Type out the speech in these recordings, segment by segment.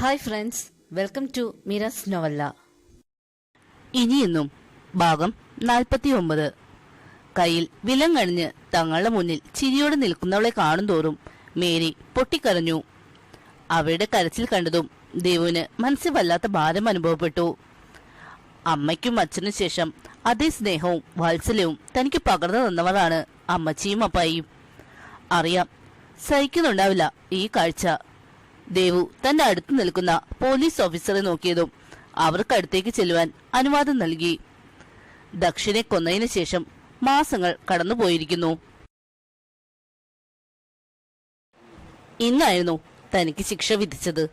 Hi friends welcome to മിറസ് നോവല്ല ഇനിയെന്നും ഭാഗം നാൽപ്പത്തിയൊമ്പത്. കയ്യിൽ വിലം കഴിഞ്ഞ് തങ്ങളുടെ മുന്നിൽ ചിരിയോടെ നിൽക്കുന്നവളെ കാണുന്തോറും മേരി പൊട്ടിക്കരഞ്ഞു. അവരുടെ കരച്ചിൽ കണ്ടതും ദേവുവിന് മനസ്സിൽ വല്ലാത്ത ഭാരം അനുഭവപ്പെട്ടു. അമ്മയ്ക്കും അച്ഛനും ശേഷം അതേ സ്നേഹവും വാത്സല്യവും തനിക്ക് പകർന്നു തന്നവരാണ് അമ്മച്ചിയും അപ്പായിയും. അറിയാം സഹിക്കുന്നുണ്ടാവില്ല ഈ കാഴ്ച. ദേവു തന്റെ അടുത്ത് നിൽക്കുന്ന പോലീസ് ഓഫീസറെ നോക്കിയതും അവർക്ക് അടുത്തേക്ക് ചെല്ലുവാൻ അനുവാദം നൽകി. ദക്ഷിനെ കൊന്നതിന് ശേഷം മാസങ്ങൾ കടന്നുപോയിരിക്കുന്നു. ഇന്നായിരുന്നു തനിക്ക് ശിക്ഷ വിധിച്ചത്.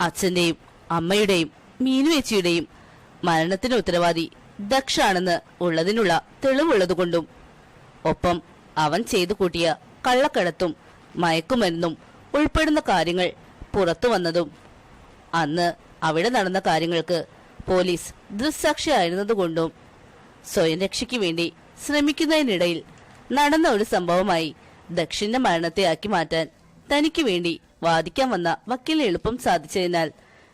അച്ഛന്റെയും അമ്മയുടെയും മീനുവേച്ചിയുടെയും മരണത്തിന് ഉത്തരവാദി ദക്ഷാണെന്ന് ഉള്ളതിനുള്ള തെളിവുള്ളതുകൊണ്ടും ഒപ്പം അവൻ ചെയ്തു കൂട്ടിയ കള്ളക്കടത്തും മയക്കുമരുന്നും ഉൾപ്പെടുന്ന കാര്യങ്ങൾ പുറത്തു വന്നതും. അന്ന് അവിടെ നടന്ന കാര്യങ്ങൾക്ക് പോലീസ് ദൃക്സാക്ഷിയായിരുന്നതുകൊണ്ടും സ്വയം രക്ഷയ്ക്ക് വേണ്ടി ശ്രമിക്കുന്നതിനിടയിൽ നടന്ന ഒരു സംഭവമായി ദക്ഷിണ മരണത്തെ ആക്കി മാറ്റാൻ തനിക്ക് വേണ്ടി വാദിക്കാൻ വന്ന വക്കീൽ എളുപ്പം സാധിച്ചതിനാൽ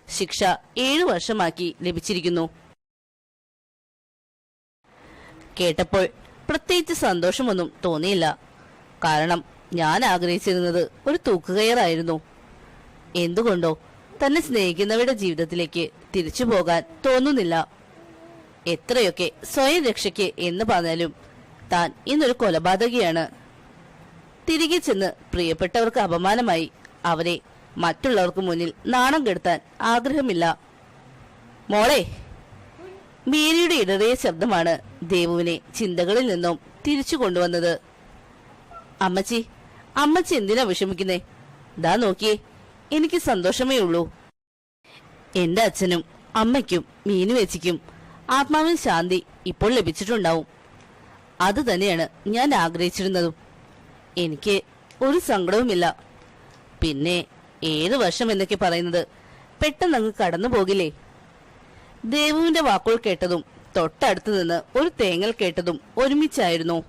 ശിക്ഷ ഏഴു വർഷമാക്കി ലഭിച്ചിരിക്കുന്നു. കേട്ടപ്പോൾ പ്രത്യേകിച്ച് സന്തോഷമൊന്നും തോന്നിയില്ല. കാരണം ഞാൻ ആഗ്രഹിച്ചിരുന്നത് ഒരു തൂക്കുകയറായിരുന്നു. എന്തുകൊണ്ടോ തന്നെ സ്നേഹിക്കുന്നവരുടെ ജീവിതത്തിലേക്ക് തിരിച്ചു പോകാൻ തോന്നുന്നില്ല. എത്രയൊക്കെ സ്വയം രക്ഷയ്ക്ക് എന്ന് പറഞ്ഞാലും താൻ ഇന്നൊരു കൊലപാതകിയാണ്. തിരികെ ചെന്ന് പ്രിയപ്പെട്ടവർക്ക് അപമാനമായി അവരെ മറ്റുള്ളവർക്ക് മുന്നിൽ നാണം കെടുത്താൻ ആഗ്രഹമില്ല. മോളെ മീരയുടെ ഇടറിയ ശബ്ദമാണ് ദേവുവിനെ ചിന്തകളിൽ നിന്നും തിരിച്ചു കൊണ്ടുവന്നത്. അമ്മച്ചി അമ്മച്ചി എന്തിനാ വിഷമിക്കുന്നേ? ദാ നോക്കിയേ. എനിക്ക് സന്തോഷമേ ഉള്ളൂ. എന്റെ അച്ഛനും അമ്മയ്ക്കും മീനു വെച്ചിക്കും. ആത്മാവിൽ ശാന്തി ഇപ്പോൾ ലഭിച്ചിട്ടുണ്ടാവും. അത് തന്നെയാണ് ഞാൻ ആഗ്രഹിച്ചിരുന്നതും. എനിക്ക് ഒരു സങ്കടവുമില്ല. പിന്നെ ഏഴ് വർഷം എന്നൊക്കെ പറയുന്നത് പെട്ടെന്ന് അങ്ങ് കടന്നു പോകില്ലേ? ദേവുവിന്റെ വാക്കുകൾ കേട്ടതും തൊട്ടടുത്ത് നിന്ന് ഒരു തേങ്ങൽ കേട്ടതും ഒരുമിച്ചായിരുന്നു.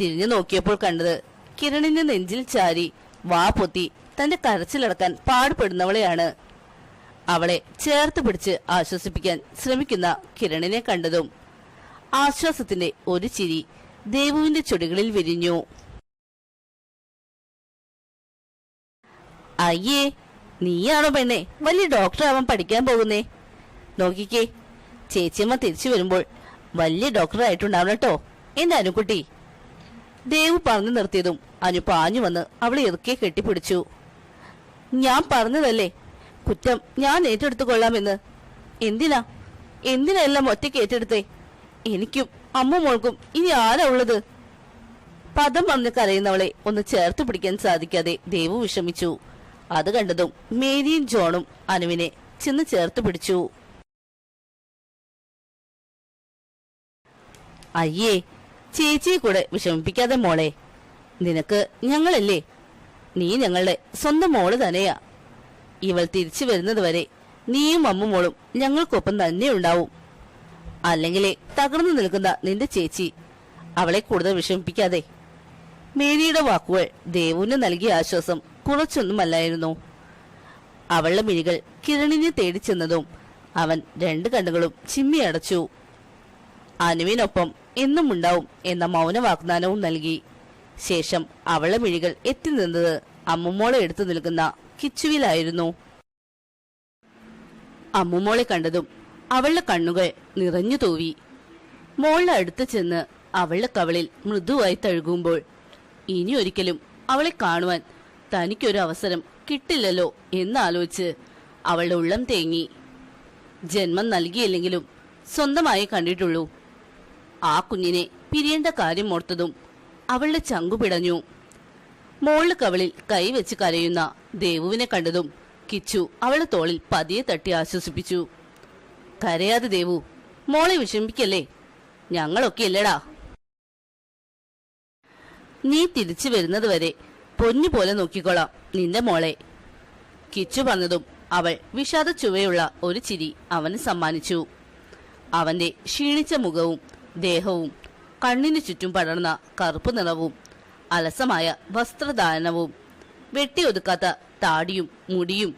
തിരിഞ്ഞു നോക്കിയപ്പോൾ കണ്ടത് കിരണിന്റെ നെഞ്ചിൽ ചാരി വാ പൊത്തി തന്റെ കരച്ചിലടക്കാൻ പാടുപെടുന്നവളെയാണ്. അവളെ ചേർത്ത് പിടിച്ച് ആശ്വസിപ്പിക്കാൻ ശ്രമിക്കുന്ന കിരണിനെ കണ്ടതും ആശ്വാസത്തിന്റെ ഒരു ചിരി ദേവുവിന്റെ ചുടികളിൽ വിരിഞ്ഞു. അയ്യേ നീയാണോ പെണ്ണെ? വലിയ ഡോക്ടർ ആവാൻ പഠിക്കാൻ പോകുന്നേ? നോക്കിക്കേ ചേച്ചിയമ്മ തിരിച്ചു വരുമ്പോൾ വലിയ ഡോക്ടർ ആയിട്ടുണ്ടാവണം കേട്ടോ. എന്റെ അനുക്കുട്ടി ദേവു പറഞ്ഞു നിർത്തിയതും അനു പാഞ്ഞു വന്ന് അവളെ ഇറുക്കെ കെട്ടിപ്പിടിച്ചു. ഞാൻ പറഞ്ഞതല്ലേ? കുറ്റം ഞാൻ ഏറ്റെടുത്തു കൊള്ളാമെന്ന് എന്തിനാ? എന്തിനാ എല്ലാം ഒറ്റയ്ക്ക് ഏറ്റെടുത്തേ? എനിക്കും അമ്മ മോൾക്കും ഇനി ആരാ ഉള്ളത്? പദം വന്ന് കരയുന്നവളെ ഒന്ന് ചേർത്ത് പിടിക്കാൻ സാധിക്കാതെ ദേവു വിഷമിച്ചു. അത് കണ്ടതും മേരിയും ജോണും അനുവിനെ ചെന്ന് ചേർത്ത് പിടിച്ചു. അയ്യേ ചേച്ചിയെ കൂടെ വിഷമിപ്പിക്കാതെ മോളെ. നിനക്ക് ഞങ്ങളല്ലേ? നീ ഞങ്ങളുടെ സ്വന്തം മോൾ തന്നെയാ. ഇവൾ തിരിച്ചു വരുന്നത് വരെ നീയും അമ്മുമോളും ഞങ്ങൾക്കൊപ്പം തന്നെ ഉണ്ടാവും. അല്ലെങ്കിലേ തകർന്നു നിൽക്കുന്ന നിന്റെ ചേച്ചി അവളെ കൂടുതൽ വിഷമിപ്പിക്കാതെ. മേരിയുടെ വാക്കുകൾ ദേവുവിന് നൽകിയ ആശ്വാസം കുറച്ചൊന്നുമല്ലായിരുന്നു. അവളുടെ മിഴികൾ കിരണിനെ തേടി ചെന്നതും അവൻ രണ്ട് കണ്ണുകളും ചിമ്മി അടച്ചു. അനുവിനൊപ്പം എന്നും ഉണ്ടാവും എന്ന മൗന വാഗ്ദാനവും നൽകി. ശേഷം അവളുടെ മിഴികൾ എത്തി നിന്നത് അമ്മുമോളെ എടുത്തു നിൽക്കുന്ന കിച്ചുവിലായിരുന്നു. അമ്മുമോളെ കണ്ടതും അവളുടെ കണ്ണുകൾ നിറഞ്ഞു തൂവി. മോളുടെ അടുത്ത് ചെന്ന് അവളുടെ കവളിൽ മൃദുവായി തഴുകുമ്പോൾ ഇനി ഒരിക്കലും അവളെ കാണുവാൻ തനിക്കൊരു അവസരം കിട്ടില്ലല്ലോ എന്നാലോചിച്ച് അവളുടെ ഉള്ളം തേങ്ങി. ജന്മം നൽകിയില്ലെങ്കിലും സ്വന്തമായി കണ്ടിട്ടുള്ളൂ. ആ കുഞ്ഞിനെ പിരിയേണ്ട കാര്യം ഓർത്തതും അവളുടെ ചങ്കു പിടഞ്ഞു. മോളുടെ കവളിൽ കൈവച്ച് കരയുന്ന ദേവുവിനെ കണ്ടതും കിച്ചു അവളെ തോളിൽ പതിയെ തട്ടി ആശ്വസിപ്പിച്ചു. കരയാതെ ദേവു മോളെ വിഷമിപ്പിക്കല്ലേ? ഞങ്ങളൊക്കെ ഇല്ലടാ നീ തിരിച്ചു വരുന്നത് വരെ പൊന്നു പോലെ നോക്കിക്കോളാം നിന്റെ മോളെ. കിച്ചു പറഞ്ഞതും അവൾ വിഷാദ ചുവയുള്ള ഒരു ചിരി അവന് സമ്മാനിച്ചു. അവന്റെ ക്ഷീണിച്ച മുഖവും ദേഹവും കണ്ണിനു ചുറ്റും പടർന്ന കറുപ്പ് നിറവും അലസമായ വസ്ത്രധാരണവും വെട്ടിയൊതുക്കാത്ത താടിയും മുടിയും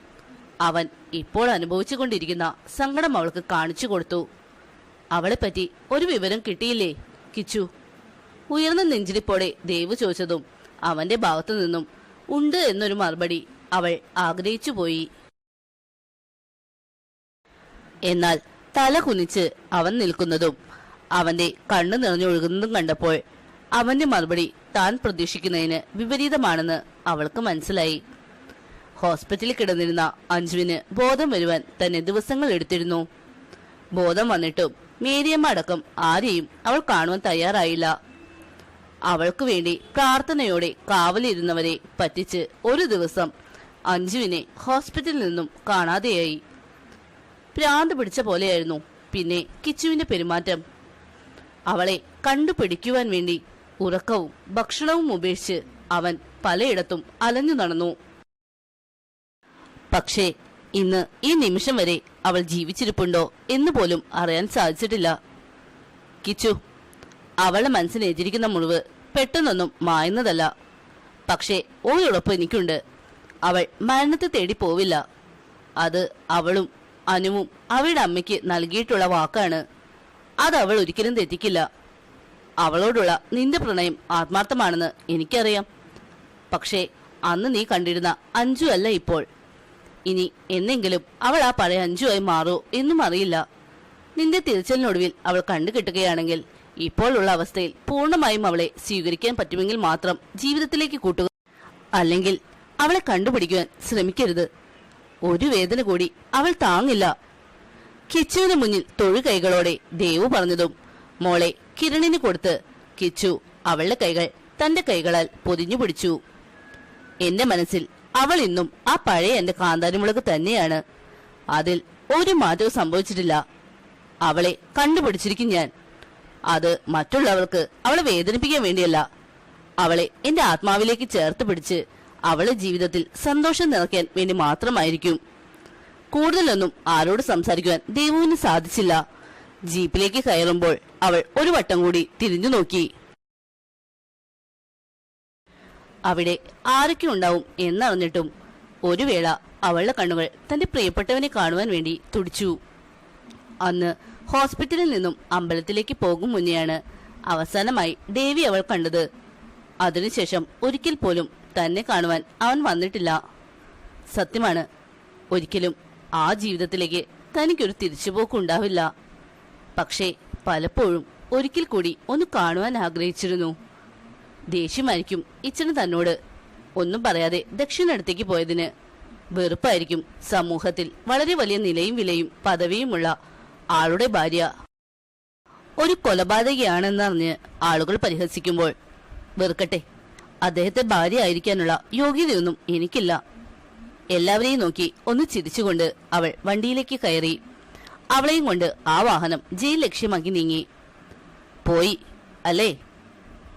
അവൻ ഇപ്പോൾ അനുഭവിച്ചുകൊണ്ടിരിക്കുന്ന സങ്കടം അവൾക്ക് കാണിച്ചു കൊടുത്തു. അവളെപ്പറ്റി ഒരു വിവരം കിട്ടിയില്ലേ കിച്ചു? ഉയർന്ന നെഞ്ചിരിപ്പോടെ ദേവ് ചോദിച്ചതും അവന്റെ ഭാഗത്തു നിന്നും ഉണ്ട് എന്നൊരു മറുപടി അവൾ ആഗ്രഹിച്ചു പോയി. എന്നാൽ തല കുനിച്ച് അവൻ നിൽക്കുന്നതും അവന്റെ കണ്ണു നിറഞ്ഞൊഴുകുന്നതും കണ്ടപ്പോൾ അവന്റെ മറുപടി താൻ പ്രതീക്ഷിക്കുന്നതിന് വിപരീതമാണെന്ന് അവൾക്ക് മനസ്സിലായി. ഹോസ്പിറ്റലിൽ കിടന്നിരുന്ന അഞ്ജുവിന് ബോധം വരുവാൻ തന്നെ ദിവസങ്ങൾ എടുത്തിരുന്നു. ബോധം വന്നിട്ടും മേരിയമ്മ അടക്കം ആരെയും അവൾ കാണുവാൻ തയ്യാറായില്ല. അവൾക്ക് വേണ്ടി പ്രാർത്ഥനയോടെ കാവലിരുന്നവരെ പറ്റിച്ച് ഒരു ദിവസം അഞ്ജുവിനെ ഹോസ്പിറ്റലിൽ നിന്നും കാണാതെയായി. ഭ്രാന്ത് പിടിച്ച പോലെയായിരുന്നു പിന്നെ കിച്ചുവിന്റെ പെരുമാറ്റം. അവളെ കണ്ടുപിടിക്കുവാൻ വേണ്ടി ഉറക്കവും ഭക്ഷണവും ഉപേക്ഷിച്ച് അവൻ പലയിടത്തും അലഞ്ഞു നടന്നു. പക്ഷേ ഇന്ന് ഈ നിമിഷം വരെ അവൾ ജീവിച്ചിരിപ്പുണ്ടോ എന്ന് പോലും അറിയാൻ സാധിച്ചിട്ടില്ല. കിച്ചു അവളുടെ മനസ്സിനെതിരിക്കുന്ന മുറിവ് പെട്ടെന്നൊന്നും മായുന്നതല്ല. പക്ഷേ ഒരുറപ്പ് എനിക്കുണ്ട്. അവൾ മരണത്തെ തേടി പോവില്ല. അത് അവളും അനുവും അവളുടെ അമ്മയ്ക്ക് നൽകിയിട്ടുള്ള വാക്കാണ്. അത് അവൾ ഒരിക്കലും തെറ്റിക്കില്ല. അവളോടുള്ള നിന്റെ പ്രണയം ആത്മാർത്ഥമാണെന്ന് എനിക്കറിയാം. പക്ഷേ അന്ന് നീ കണ്ടിരുന്ന അഞ്ചു അല്ല ഇപ്പോൾ. ഇനി എന്നെങ്കിലും അവൾ ആ പഴയ അഞ്ചുവായി മാറോ എന്നും അറിയില്ല. നിന്റെ തിരച്ചിലിനൊടുവിൽ അവൾ കണ്ടുകിട്ടുകയാണെങ്കിൽ ഇപ്പോഴുള്ള അവസ്ഥയിൽ പൂർണമായും അവളെ സ്വീകരിക്കാൻ പറ്റുമെങ്കിൽ മാത്രം ജീവിതത്തിലേക്ക് കൂട്ടുക. അല്ലെങ്കിൽ അവളെ കണ്ടുപിടിക്കുവാൻ ശ്രമിക്കരുത്. ഒരു വേദന കൂടി അവൾ താങ്ങില്ല. കിച്ചുവിന് മുന്നിൽ തൊഴു കൈകളോടെ ദേവു പറഞ്ഞതും മോളെ കിരണിന് കൊടുത്ത് കിച്ചു അവളുടെ കൈകൾ തന്റെ കൈകളാൽ പൊതിഞ്ഞു പിടിച്ചു. എന്റെ മനസ്സിൽ അവൾ ഇന്നും ആ പഴയ എന്റെ കാന്താരിമുളക് തന്നെയാണ്. അതിൽ ഒരു മാറ്റവും സംഭവിച്ചിട്ടില്ല. അവളെ കണ്ടുപിടിച്ചിരിക്കും ഞാൻ. അത് മറ്റുള്ളവർക്ക് അവളെ വേദനിപ്പിക്കാൻ വേണ്ടിയല്ല. അവളെ എന്റെ ആത്മാവിലേക്ക് ചേർത്ത് പിടിച്ച് അവളെ ജീവിതത്തിൽ സന്തോഷം നിറയ്ക്കാൻ വേണ്ടി മാത്രമായിരിക്കും. കൂടുതലൊന്നും ആരോട് സംസാരിക്കുവാൻ ദേവുവിന് സാധിച്ചില്ല. ജീപ്പിലേക്ക് കയറുമ്പോൾ അവൾ ഒരു വട്ടം കൂടി തിരിഞ്ഞു നോക്കി. അവിടെ ആരൊക്കെ ഉണ്ടാവും എന്നറിഞ്ഞിട്ടും ഒരു വേള അവളുടെ കണ്ണുകൾ തന്റെ പ്രിയപ്പെട്ടവനെ കാണുവാൻ വേണ്ടി തുടിച്ചു. അന്ന് ഹോസ്പിറ്റലിൽ നിന്നും അമ്പലത്തിലേക്ക് പോകും മുന്നെയാണ് അവസാനമായി ദേവി അവൾ കണ്ടത്. അതിനുശേഷം ഒരിക്കൽ പോലും തന്നെ കാണുവാൻ അവൻ വന്നിട്ടില്ല. സത്യമാണ് ഒരിക്കലും ആ ജീവിതത്തിലേക്ക് തനിക്കൊരു തിരിച്ചുപോക്കുണ്ടാവില്ല. പക്ഷേ പലപ്പോഴും ഒരിക്കൽ കൂടി ഒന്ന് കാണുവാൻ ആഗ്രഹിച്ചിരുന്നു. ദേഷ്യമായിരിക്കും ഇച്ചന് തന്നോട്. ഒന്നും പറയാതെ ദക്ഷിണടുത്തേക്ക് പോയതിന് വെറുപ്പായിരിക്കും. സമൂഹത്തിൽ വളരെ വലിയ നിലയും വിലയും പദവിയുമുള്ള ആളുടെ ഭാര്യ ഒരു കൊലപാതകയാണെന്നറിഞ്ഞ് ആളുകൾ പരിഹസിക്കുമ്പോൾ വെറുക്കട്ടെ അദ്ദേഹത്തെ ഭാര്യ ആയിരിക്കാനുള്ള യോഗ്യതയൊന്നും എനിക്കില്ല. എല്ലാവരെയും നോക്കി ഒന്ന് ചിരിച്ചുകൊണ്ട് അവൾ വണ്ടിയിലേക്ക് കയറി അവളെയും കൊണ്ട് ആ വാഹനം ജയിൽ ലക്ഷ്യമാക്കി നീങ്ങി. പോയി. അല്ലേ?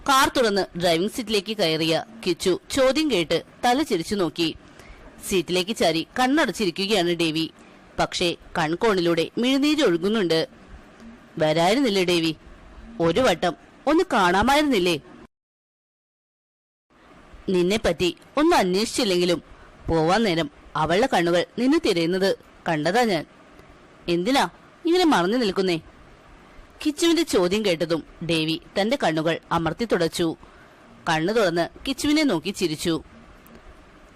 കാർ തുറന്ന് ഡ്രൈവിംഗ് സീറ്റിലേക്ക് കയറിയ കിച്ചു ചോദ്യം കേട്ട് തല ചിരിച്ചു നോക്കി. സീറ്റിലേക്ക് ചാരി കണ്ണടച്ചിരിക്കുകയാണ് ഡേവി പക്ഷേ കൺകോണിലൂടെ മിഴുനീര് ഒഴുകുന്നുണ്ട്. വരായിരുന്നില്ലേ ഡേവി ഒരു വട്ടം. ഒന്ന് കാണാമായിരുന്നില്ലേ? നിന്നെപ്പറ്റി ഒന്ന് അന്വേഷിച്ചില്ലെങ്കിലും പോവാൻ നേരം അവളുടെ കണ്ണുകൾ നിന്നെ തിരയുന്നത് കണ്ടതാ ഞാൻ. എന്തിനാ ഇങ്ങനെ മറഞ്ഞു നിൽക്കുന്നേ? കിച്ചുവിന്റെ ചോദ്യം കേട്ടതും ദേവി തന്റെ കണ്ണുകൾ അമർത്തി തുടച്ചു. കണ്ണു തുറന്ന് കിച്ചുവിനെ നോക്കി ചിരിച്ചു.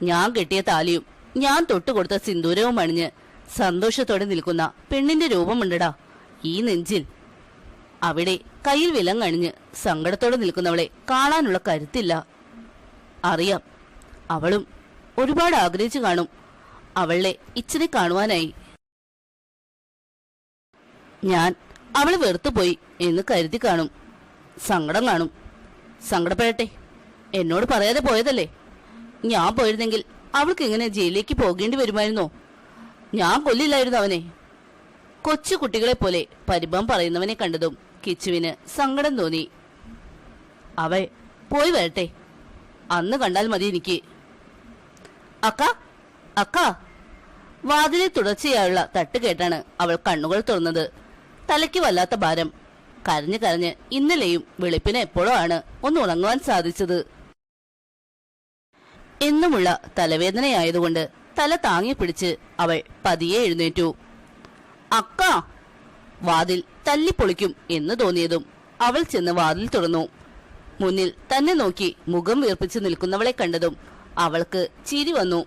ഞാൻ കെട്ടിയ താലിയും ഞാൻ തൊട്ടുകൊടുത്ത സിന്ദൂരവും അണിഞ്ഞ് സന്തോഷത്തോടെ നിൽക്കുന്ന പെണ്ണിന്റെ രൂപമുണ്ടടാ ഈ നെഞ്ചിൽ. അവിടെ കയ്യിൽ വിലങ്ങണിഞ്ഞ് സങ്കടത്തോടെ നിൽക്കുന്നവളെ കാണാനുള്ള കരുത്തില്ല. അറിയാം അവളും ഒരുപാട് ആഗ്രഹിച്ചു കാണും. അവളെ ഇച്ചിരി കാണുവാനായി ഞാൻ അവളെ വെറുത്തുപോയി എന്ന് കരുതി കാണും. സങ്കടം കാണും. സങ്കടപ്പെടട്ടെ. എന്നോട് പറയാതെ പോയതല്ലേ? ഞാൻ പോയിരുന്നെങ്കിൽ അവൾക്ക് ഇങ്ങനെ ജയിലിലേക്ക് പോകേണ്ടി വരുമായിരുന്നോ? ഞാൻ കൊല്ലില്ലായിരുന്നു അവനെ. കൊച്ചു കുട്ടികളെ പോലെ പരിഭവം പറയുന്നവനെ കണ്ടതും കിച്ചുവിന് സങ്കടം തോന്നി. അവൾ പോയി വരട്ടെ. അന്ന് കണ്ടാൽ മതി എനിക്ക്. അക്ക അക്ക. വാതിലെ തുടർച്ചയായുള്ള തട്ട് കേട്ടാണ് അവൾ കണ്ണുകൾ തുറന്നത്. തലയ്ക്ക് വല്ലാത്ത ഭാരം. കരഞ്ഞു കരഞ്ഞ് ഇന്നലെയും വെളുപ്പിന് എപ്പോഴോ ആണ് ഒന്ന് ഉറങ്ങുവാൻ സാധിച്ചത്. എന്നുമുള്ള തലവേദനയായതുകൊണ്ട് തല താങ്ങി പിടിച്ച് അവൾ പതിയെ എഴുന്നേറ്റു. അക്ക! വാതിൽ തല്ലിപ്പൊളിക്കും എന്ന് തോന്നിയതും അവൾ ചെന്ന് വാതിൽ തുറന്നു. മുന്നിൽ തന്നെ നോക്കി മുഖം വീർപ്പിച്ച് നിൽക്കുന്നവളെ കണ്ടതും അവൾക്ക് ചിരി വന്നു.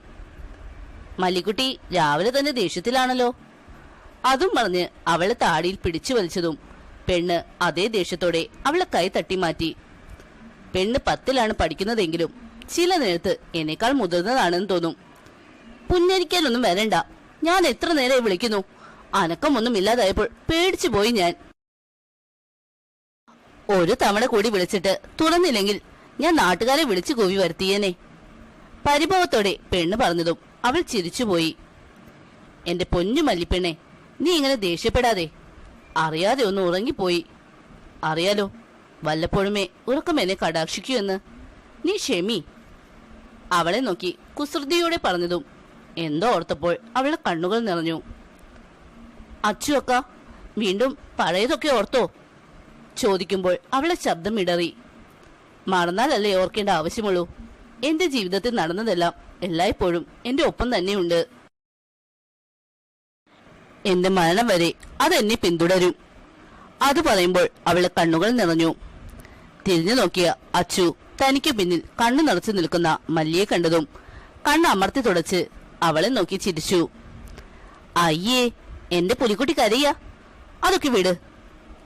മല്ലിക്കുട്ടി രാവിലെ തന്നെ ദേഷ്യത്തിലാണല്ലോ. അതും പറഞ്ഞ് അവളെ താടിയിൽ പിടിച്ചു വലിച്ചതും. പെണ്ണ് അതേ ദേഷ്യത്തോടെ അവളെ കൈ തട്ടി മാറ്റി. പെണ്ണ് പത്തിലാണ് പഠിക്കുന്നതെങ്കിലും ചില നേരത്ത് എന്നേക്കാൾ മുതിർന്നതാണെന്ന് തോന്നും. പുഞ്ഞരിക്കാനൊന്നും വരണ്ട. ഞാൻ എത്ര നേരെ വിളിക്കുന്നു? അനക്കമൊന്നും ഇല്ലാതായപ്പോൾ പേടിച്ചു പോയി ഞാൻ. ഒരു തവണ കൂടി വിളിച്ചിട്ട് തുറന്നില്ലെങ്കിൽ ഞാൻ നാട്ടുകാരെ വിളിച്ചു കൂവി വരുത്തിയേനെ. പരിഭവത്തോടെ പെണ്ണ് പറഞ്ഞതും അവൾ ചിരിച്ചുപോയി. എന്റെ പൊന്നു മല്ലിപ്പെണ്ണെ നീ ഇങ്ങനെ ദേഷ്യപ്പെടാതെ. അറിയാതെ ഒന്ന് ഉറങ്ങിപ്പോയി. അറിയാലോ വല്ലപ്പോഴുമേ ഉറക്കം എന്നെ കടാക്ഷിക്കൂ എന്ന്. നീ ക്ഷമി അവളെ നോക്കി കുസൃതിയോടെ പറഞ്ഞതും എന്തോ ഓർത്തപ്പോൾ അവളുടെ കണ്ണുകൾ നിറഞ്ഞു. അച്ചു അക്ക വീണ്ടും പഴയതൊക്കെ ഓർത്തോ? ചോദിക്കുമ്പോൾ അവളെ ശബ്ദം ഇടറി. മറന്നാലല്ലേ ഓർക്കേണ്ട ആവശ്യമുള്ളൂ. എന്റെ ജീവിതത്തിൽ നടന്നതെല്ലാം എല്ലായ്പ്പോഴും എന്റെ ഒപ്പം തന്നെയുണ്ട്. എന്റെ മരണം വരെ അതെന്നെ പിന്തുടരും. അത് പറയുമ്പോൾ അവളെ കണ്ണുകൾ നിറഞ്ഞു. തിരിഞ്ഞു നോക്കിയ അച്ചു തനിക്ക് പിന്നിൽ കണ്ണു നിറച്ചു നിൽക്കുന്ന മല്ലിയെ കണ്ടതും കണ്ണ് അമർത്തി തുടച്ച് അവളെ നോക്കി ചിരിച്ചു. അയ്യേ എന്റെ പുലിക്കുട്ടി കരയ. അതൊക്കെ വിട്.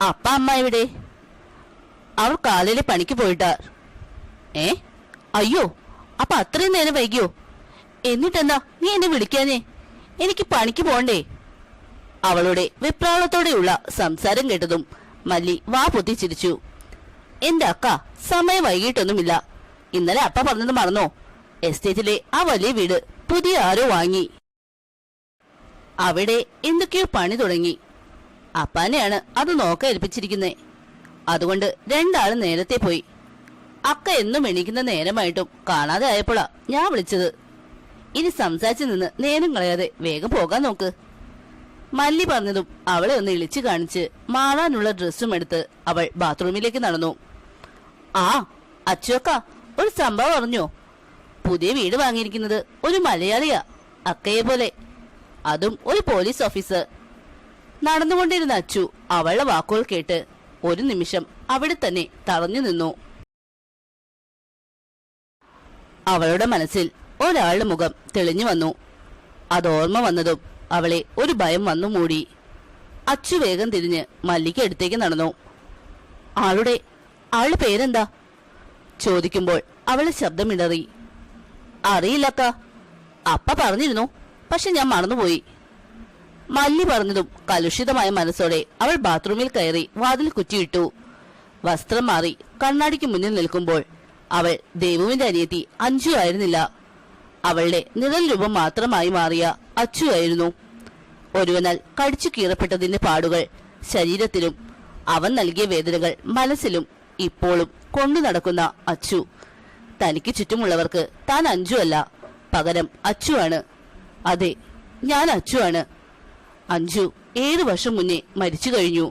അപ്പ അമ്മ എവിടെ? അവൾ കാലിലെ പണിക്ക് പോയിട്ടാ. ഏ? അയ്യോ അപ്പൊ അത്രയും നേരം വൈകിയോ? എന്നിട്ടെന്താ നീ എന്നെ വിളിക്കാനേ എനിക്ക് പണിക്ക് പോണ്ടേ. അവളുടെ വിപ്രാളത്തോടെയുള്ള സംസാരം കേട്ടതും മല്ലി വാ പൊത്തിച്ചിരിച്ചു എന്റെ അക്ക സമയം വൈകിട്ടൊന്നുമില്ല. ഇന്നലെ അപ്പ പറഞ്ഞത് മറന്നോ? എസ്റ്റേറ്റിലെ ആ വലിയ വീട് പുതിയ ആരോ വാങ്ങി. അവിടെ എന്തൊക്കെയോ പണി തുടങ്ങി. അപ്പാനെയാണ് അത് നോക്ക ഏൽപ്പിച്ചിരിക്കുന്നേ. അതുകൊണ്ട് രണ്ടാളും നേരത്തെ പോയി. അക്ക എന്നും എണീക്കുന്ന നേരമായിട്ടും കാണാതെ ആയപ്പോഴാ ഞാൻ വിളിച്ചത്. ഇനി സംസാരിച്ചു നിന്ന് നേരം കളയാതെ വേഗം പോകാൻ നോക്ക്. മല്ലി പറഞ്ഞതും അവളെ ഒന്ന് ഇളിച്ചു കാണിച്ച് മാറാനുള്ള ഡ്രസ്സും എടുത്ത് അവൾ ബാത്റൂമിലേക്ക് നടന്നു. ആ അച്ചുവക്ക ഒരു സംഭവം അറിഞ്ഞോ? പുതിയ വീട് വാങ്ങിയിരിക്കുന്നത് ഒരു മലയാളിയാ അക്കയെ പോലെ. അതും ഒരു പോലീസ് ഓഫീസർ. നടന്നുകൊണ്ടിരുന്ന അച്ചു അവളുടെ വാക്കുകൾ കേട്ട് ഒരു നിമിഷം അവിടെ തന്നെ തറഞ്ഞു നിന്നു. അവളുടെ മനസ്സിൽ ഒരാളുടെ മുഖം തെളിഞ്ഞു വന്നു. അതോർമ്മ വന്നതും അവളെ ഒരു ഭയം വന്നു മൂടി. അച്ചു വേഗം തിരിഞ്ഞ് മല്ലിക അടുത്തേക്ക് നടന്നു. ആളുടെ ആളുടെ പേരെന്താ? ചോദിക്കുമ്പോൾ അവളെ ശബ്ദമിടറി. അറിയില്ലക്ക. അപ്പ പറഞ്ഞിരുന്നു പക്ഷെ ഞാൻ മറന്നുപോയി. മല്ലി പറഞ്ഞതും കലുഷിതമായ മനസ്സോടെ അവൾ ബാത്റൂമിൽ കയറി വാതിൽ കുറ്റിയിട്ടു. വസ്ത്രം മാറി കണ്ണാടിക്ക് മുന്നിൽ നിൽക്കുമ്പോൾ അവൾ ദേവുവിന്റെ അനിയത്തി അഞ്ചു ആയിരുന്നില്ല. അവളുടെ നിഴൽ രൂപം മാത്രമായി മാറിയ അച്ചു ആയിരുന്നു. ഒരുവനാൽ കടിച്ചു കീറപ്പെട്ടതിന്റെ പാടുകൾ ശരീരത്തിലും അവൻ നൽകിയ വേദനകൾ മനസ്സിലും ഇപ്പോഴും കൊണ്ടു നടക്കുന്ന അച്ചു. തനിക്ക് ചുറ്റുമുള്ളവർക്ക് താൻ അഞ്ചു അല്ല പകരം അച്ചുവാണ് അതെ ഞാൻ അച്ചുവാണ് അഞ്ചു ഏഴു വർഷം മുന്നേ മരിച്ചു കഴിഞ്ഞു.